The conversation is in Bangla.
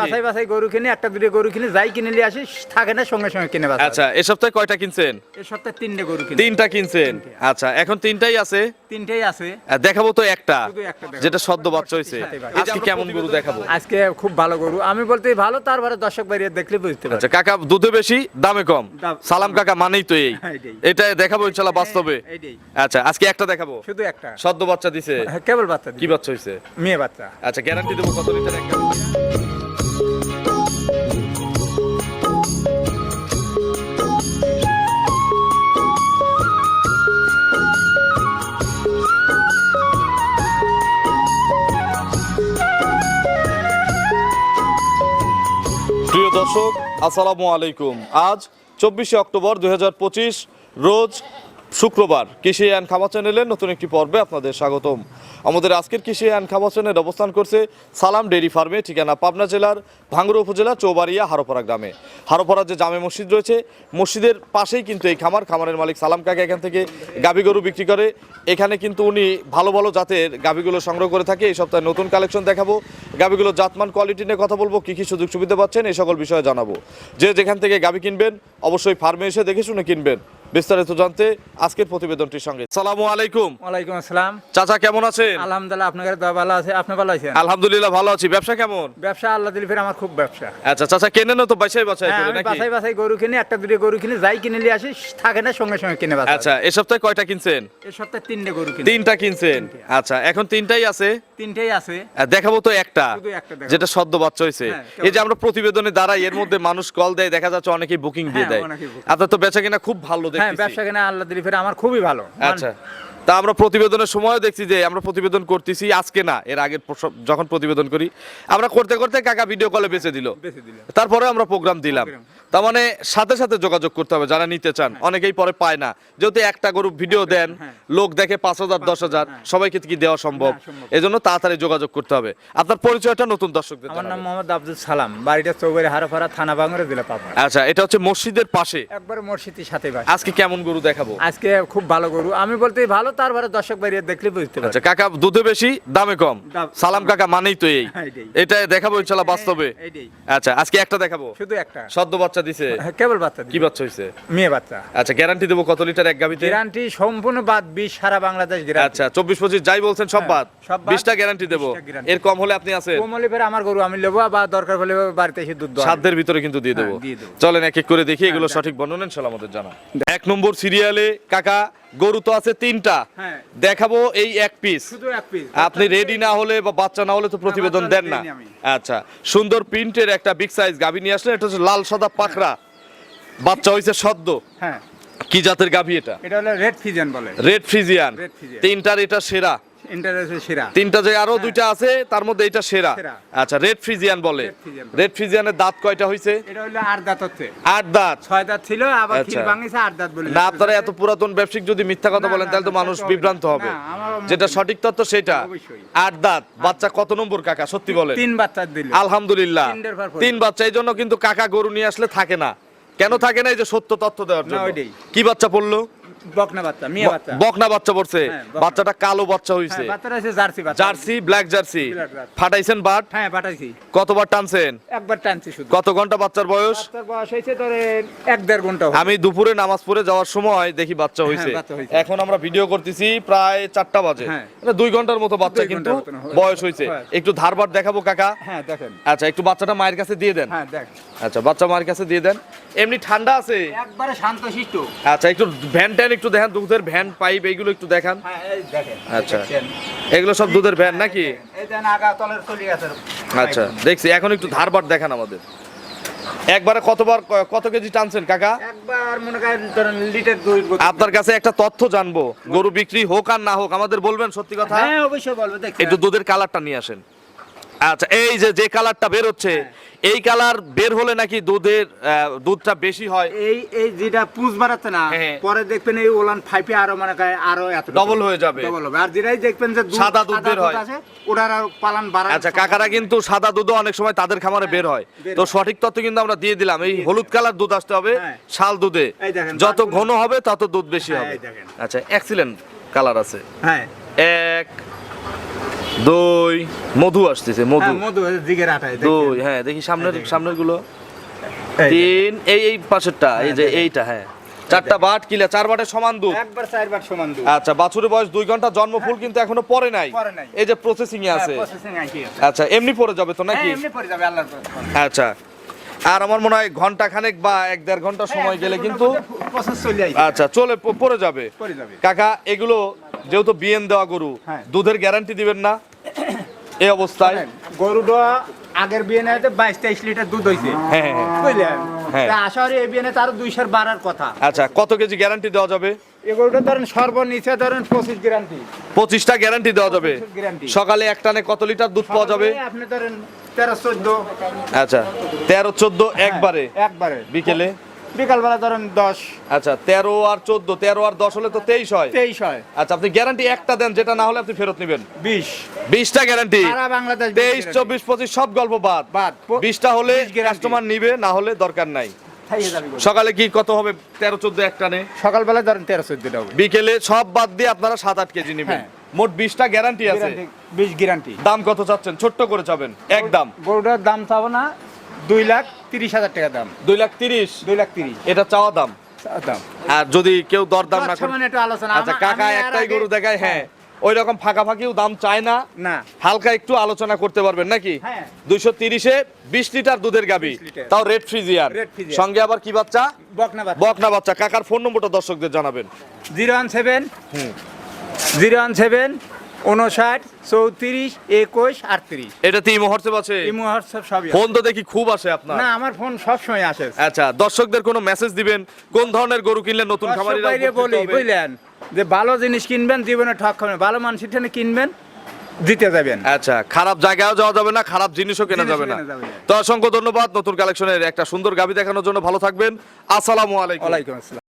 বাছাই বাছাই গরু কিনে একটা দুটো গরু কিনে যাই কিনে নিয়ে আসি থাকে না সঙ্গে সঙ্গে কিনে বাছা আচ্ছা এ সপ্তাহে কয়টা কিনছেন? এই সপ্তাহে তিনটে গরু কিনে তিনটা কিনছেন? আচ্ছা এখন তিনটাই আছে? তিনটেই আছে। দেখাবো তো একটা। যেটা সদ্য বাচ্চা হয়েছে আজকে কেমন গরু দেখাবো? আজকে খুব ভালো গরু। আমি বলতে ভালো তারপরে দর্শক বাইরে দেখলে বুঝতে পারবে। আচ্ছা কাকা দুধে বেশি দামে কম। সালাম কাকা মানেই তো এই। হ্যাঁ, এটা দেখাবো ইনশাল্লাহ বাস্তবে। আচ্ছা আজকে একটা দেখাবো। শুধু একটা। সদ্য বাচ্চা দিছে। হ্যাঁ, কেবল বাচ্চা কি বাচ্চা হয়েছে মেয়ে বাচ্চা। আচ্ছা গ্যারান্টি দেবো কত লিটার একটা। দর্শক আসসালামু আলাইকুম। আজ চব্বিশে অক্টোবর দুই হাজার পঁচিশ রোজ শুক্রবার কৃষি অ্যান্ড খামা চ্যানেলের নতুন একটি পর্বে আপনাদের স্বাগতম। আমাদের আজকের কৃষি অ্যান্ড খামা চ্যানেল অবস্থান করছে সালাম ডেইরি ফার্মে, ঠিকানা পাবনা জেলার ভাঙ্গুড়া উপজেলা, চৌবাড়িয়া, হারোপাড়া গ্রামে। হারোপাড়া যে জামে মসজিদ রয়েছে, মসজিদের পাশেই কিন্তু এই খামার, খামারের মালিক সালাম কাকা এখান থেকে গাবি গরু বিক্রি করে, এখানে কিন্তু উনি ভালো ভালো জাতের গাবিগুলো সংগ্রহ করে থাকে। এই সপ্তাহে নতুন কালেকশন দেখাবো। গাবিগুলো জাতমান, কোয়ালিটি নিয়ে কথা বলব, কী কী সুযোগ সুবিধা পাচ্ছেন, এই সকল বিষয়ে জানাব। যে যেখান থেকে গাবি কিনবেন, অবশ্যই ফার্মে এসে দেখে শুনে কিনবেন। বিস্তারিত জানতে আজকের প্রতিবেদনটির সঙ্গে। সালামু আলাইকুম। ওয়ালাইকুম আসসালাম। চাচা কেমন আছেন? আলহামদুলিল্লাহ আপনাদের দোয়া ভালো আছে? আপনি ভালো আছেন? আলহামদুলিল্লাহ ভালো আছি। ব্যবসা কেমন? ব্যবসা আল্লাহ দিল ফের আমার খুব ব্যবসা। আচ্ছা চাচা কেনেন তো? বাছাই বাছাই হ্যাঁ, করে নাকি? বাছাই বাছাই গরু কিনে একটা দুটো গরু কিনে যাই কিনে নিয়ে আসি থাকে না সঙ্গে সঙ্গে কিনে বাছা আচ্ছা এ সপ্তাহে কয়টা কিনছেন? এই সপ্তাহে তিনটে গরু কিনে। তিনটা কিনছেন? আচ্ছা এখন তিনটাই আছে? তিনটাই আছে। আর দেখাবো তো একটা শুধু একটা দেখাবো। যেটা সদ্য বাচ্চা হয়েছে। হ্যাঁ, এই যে আমরা প্রতিবেদনে দাঁড়াই এর মধ্যে মানুষ কল দেয় দেখা যাচ্ছে অনেকেই বুকিং দিয়ে হ্যাঁ, দেয়। আপনার তো বেচা কিনা খুব ভালো হ্যাঁ ব্যবসা কিনা আল্লাহ দিলি ফেরে আমার খুবই ভালো। আচ্ছা। তা আমরা প্রতিবেদনের সময় দেখছি যে আমরা প্রতিবেদন করতেছি আজকে না এর আগের যখন প্রতিবেদন করি আমরা করতে করতে কাকা ভিডিও কলে বেঁচে দিল। তারপরে আমরা প্রোগ্রাম দিলাম। তার মানে সাথে সাথে যোগাযোগ করতে হবে যারা নিতে চান। অনেকেই পরে পায় না। যেহেতু একটা গরু ভিডিও দেন হ্যাঁ। লোক দেখে পাঁচ হাজার দশ হাজার সবাইকে কি দেওয়া সম্ভব? সম্ভব। এজন্য তাড়াতাড়ি যোগাযোগ করতে হবে। আপনার পরিচয়টা নতুন দর্শকদের আমার নাম মোহাম্মদ আব্দুল সালাম বাড়িটা চৌবাড়ি হারাফাড়া থানা বাংলা জেলা পাবনা। আচ্ছা এটা হচ্ছে মসজিদের পাশে। একবার মসজিদের সাথে আজকে কেমন গরু দেখাবো? আজকে খুব ভালো গরু। আমি বলতে ভালো তারপরে দর্শক বাইরে দেখলে বুঝতে পারবে। আচ্ছা কাকা দুধে বেশি দামে কম। সালাম কাকা মানেই তো এই। হ্যাঁ, এটা দেখাবো বাস্তবে। আচ্ছা আজকে একটা দেখাবো। শুধু একটা। সদ্য বাচ্চা দিছে। হ্যাঁ, কেবল বাচ্চা কি বাচ্চা হয়েছে মেয়ে বাচ্চা। আচ্ছা গ্যারান্টি দেবো কত লিটার এক গাবিতে? গ্যারান্টি সম্পূর্ণ বাদ বিশ সারা বাংলাদেশ গ্যারান্টি আচ্ছা চব্বিশ পঁচিশ যাই বলছেন সব হ্যাঁ, বাদ। সব বাদ। বিশটা গ্যারান্টি দেবো। এর কম হলে আপনি আছেন। কোমলে ফের আমার গরু আমি নেব বা দরকার হলে বাড়িতে এসে দুধ সাধ্যের ভিতরে কিন্তু দিয়ে দেবো। হ্যাঁ। চলেন এক এক করে দেখি এগুলো সঠিক বর্ণনা ইনশাল্লাহ আমাদের জানা। এক নম্বর সিরিয়ালে কাকা গরু তো আছে তিনটা। হ্যাঁ। দেখাবো এই এক পিস আপনি রেডি না হলে বা বাচ্চা না হলে তো প্রতিবেদন দেন না। আচ্ছা সুন্দর প্রিন্টের একটা বিগ সাইজ গাভী নিয়ে আসলে এটা হচ্ছে লাল সাদা পাখরা বাচ্চা হয়েছে সদ্য। হ্যাঁ। কি জাতের গাভী এটা? এটা হলো রেড ফিজিয়ান বলে। রেড ফ্রিজিয়ান তিনটার এটা সেরা। সেরা। তিনটা যে আরও দুইটা আছে তার মধ্যে এটা সেরা। আচ্ছা রেড ফ্রিজিয়ান বলে। রেড ফ্রিজিয়ানের দাঁত কয়টা এটা হলো আট দাঁত হচ্ছে। আট দাঁত। ছয় দাঁত ছিল আবার আচ্ছা। ভাঙিছে আট দাঁত বলে। না আপনারা এত পুরাতন ব্যবসায়িক যদি মিথ্যা কথা বলেন তাহলে তো মানুষ বিভ্রান্ত হবে। যেটা সঠিক তথ্য সেটা। আট দাঁত। বাচ্চা কত নম্বর কাকা সত্যি বলেন? তিন বাচ্চা দিল। আলহামদুলিল্লাহ। তিন বাচ্চা এই জন্য কিন্তু কাকা গরু নিয়ে আসলে থাকে না। কেন থাকে না? এই যে সত্য তথ্য দেওয়ার জন্য। কি বাচ্চা পড়ল? বকনা বাচ্চা মেয়ে বাচ্চা। বকনা বাচ্চা পড়ছে। হ্যাঁ, বাচ্চাটা কালো বাচ্চা হইছে। হ্যাঁ, বাচ্চাটা জার্সি বাচ্চা। Jersey black Jersey. ফাটাইছেন বাট? হ্যাঁ পাঠাইছি কতবার টানছেন? একবার টানছি শুধু। কত ঘণ্টা বাচ্চার বয়স? বাচ্চার বয়স হয়েছে ধরেন এক দেড় ঘণ্টা আমি দুপুরে নামাজ পড়ে যাওয়ার সময় দেখি বাচ্চা হয়েছে এখন আমরা ভিডিও করতেছি প্রায় চারটা বাজে। হ্যাঁ। মানে দুই ঘণ্টার মতো বাচ্চা কিন্তু। বয়স হয়েছে হ্যাঁ। একটু ধারবার দেখাবো কাকা? হ্যাঁ দেখেন। আচ্ছা একটু বাচ্চাটা মায়ের কাছে দিয়ে দেন। হ্যাঁ দেখ। আচ্ছা বাচ্চা মায়ের কাছে দিয়ে দেন। এমনি ঠান্ডা আছে? একবারে শান্ত শিষ্ট। আচ্ছা একটু ভ্যান ট্যান একটু দেখেন দুধের ভ্যান পাইপ এইগুলো একটু দেখান। হ্যাঁ আচ্ছা। এগুলো সব দুধের ভ্যান নাকি? আচ্ছা দেখছি এখন একটু ধারবার দেখান আমাদের। একবারে কতবার কত কেজি টানছেন কাকা? মনে। আপনার কাছে একটা তথ্য জানব গরু বিক্রি হোক আর না হোক আমাদের বলবেন সত্যি কথা? হ্যাঁ অবশ্যই বলব দেখেন একটু দুধের কালারটা নিয়ে আসেন। আচ্ছা এই যে যে কালারটা বের হচ্ছে এই কালার বের হলে নাকি দুধের দুধটা বেশি হয়? এই এই যেটা পুজ বাড়াচ্ছে না হ্যাঁ। পরে দেখবেন এই ওলান ফাইপে আরও মানে আরও এত Double হয়ে যাবে। ডবল হবে। আর যেটাই দেখবেন যে সাদা দুধ বের হয়। ওটার আর পালান বাড়া আচ্ছা কাকারা কিন্তু সাদা দুধও অনেক সময় তাদের খামারে বের হয়। তো সঠিক তথ্য কিন্তু আমরা দিয়ে দিলাম। এই হলুদ কালার দুধ আসতে হবে হ্যাঁ। শাল দুধে। যত ঘন হবে তত দুধ বেশি হ্যাঁ, হবে। আচ্ছা এক্সিলেন্ট কালার আছে। হ্যাঁ। এক দই মধু আসতেছে মধু। হ্যাঁ মধু জিগের আটায় দই হ্যাঁ দেখি সামনের। সামনেরগুলো তিন এই এই পাশেরটা এই যে এইটা হ্যাঁ। চারটা বাট কিলা চার বাটের সমান দুধ। একবার চারবার সমান দুধ। আচ্ছা বাছুরের বয়স দুই ঘণ্টা জন্ম ফুল কিন্তু এখনও পরে নাই। এই যে প্রসেসিং এ আছে। হ্যাঁ। আচ্ছা এমনি পরে যাবে তো নাকি? হ্যাঁ, এমনি পরে যাবে আল্লাহর। আচ্ছা আর আমার মনে হয় ঘণ্টা খানেক বা এক দেড় ঘণ্টা সময় গেলে কিন্তু। আচ্ছা চলে প- পরে যাবে। কাকা এগুলো যেহেতু বিএন দেওয়া গরু হ্যাঁ। দুধের গ্যারান্টি দিবেন না? এই অবস্থায়? গরুটা আগের বিয়ে বাইশ তেইশ লিটার দুধ হয়েছে হ্যাঁ হ্যাঁ, হ্যাঁ। বুঝলেন। আশা করি এই বিয়ে দুইশোর বাড়ার কথা। আচ্ছা কত কেজি গ্যারান্টি দেওয়া যাবে? ধরেন সর্বনিচে ধরেন পঁচিশ গ্যারান্টি। পঁচিশটা গ্যারান্টি দেওয়া যাবে। সকালে এক টানে কত লিটার দুধ পাওয়া যাবে? আপনি ধরেন তেরো চোদ্দ আচ্ছা তেরো চোদ্দ একবারে? একবারে। বিকেলে? বিকালবেলা ধরেন দশ। আচ্ছা তেরো আর চোদ্দ তেরো আর দশ হলে তো তেইশ হয়। তেইশ হয়। আচ্ছা আপনি গ্যারান্টি একটা দেন যেটা না হলে আপনি ফেরত নেবেন। বিশ। বিশটা গ্যারান্টি বাংলাদেশ তেইশ চব্বিশ পঁচিশ সব গল্প বাদ। বাদ। বিশটা হলে কাস্টমার নিবে না হলে দরকার নাই। সকালে কি কত হবে? তেরো চোদ্দ এক টানে সকালবেলা ধরেন তেরো চোদ্দটা হবে। বিকেলে সব বাদ দিয়ে আপনারা সাত আট কেজি নেবেন। হ্যাঁ। মোট বিশটা গ্যারান্টি আছে। বিশ গ্যারান্টি দাম কত চাচ্ছেন? ছোট্ট করে চাবেন এক দাম। গরুটার দাম চাবো না দুই লাখ তিরিশ হাজার টাকা দাম। দুই লাখ তিরিশ? দুই লাখ তিরিশ। এটা চাওয়া দাম? দাম। আর যদি কেউ দরদাম না করে একটু আলোচনা। আচ্ছা কাকা একটাই গরু দেখায় হ্যাঁ। ওই রকম ফাঁকা ফাঁকিও দাম চায় না। না। হালকা একটু আলোচনা করতে পারবেন নাকি? হ্যাঁ। দুইশো তিরিশে বিশ লিটার দুধের গাবি। তাও রেড ফ্রিজিয়ার সঙ্গে আবার কি বাচ্চা? বকনা বাচ্চা। কাকার ফোন নম্বরটা দর্শকদের জানাবেন। Zero one seven. Zero one seven উনষাট চৌত্রিশ একুশ আটত্রিশ। এটা আছে। ইমো হোয়াটসঅ্যাপ সবই ফোন তো দেখি খুব আসে আপনার। না আমার ফোন সব সময় আসে। আচ্ছা দর্শকদের কোনো মেসেজ দিবেন? কোন ধরনের গরু কিনলে নতুন খামারিরা বলি বুঝলেন? যে ভালো জিনিস কিনবেন জীবনে ঠক খাবেন। ভালো মানুষের ঠানে কিনবেন দিতে যাবেন। আচ্ছা খারাপ জায়গায়ও যাওয়া যাবে না খারাপ জিনিসও কেনা যাবে না। তো অসংখ্য ধন্যবাদ নতুন কালেকশনের একটা সুন্দর গাবি দেখানোর জন্য। ভালো থাকবেন। আসসালামু আলাইকুম। আসসালাম।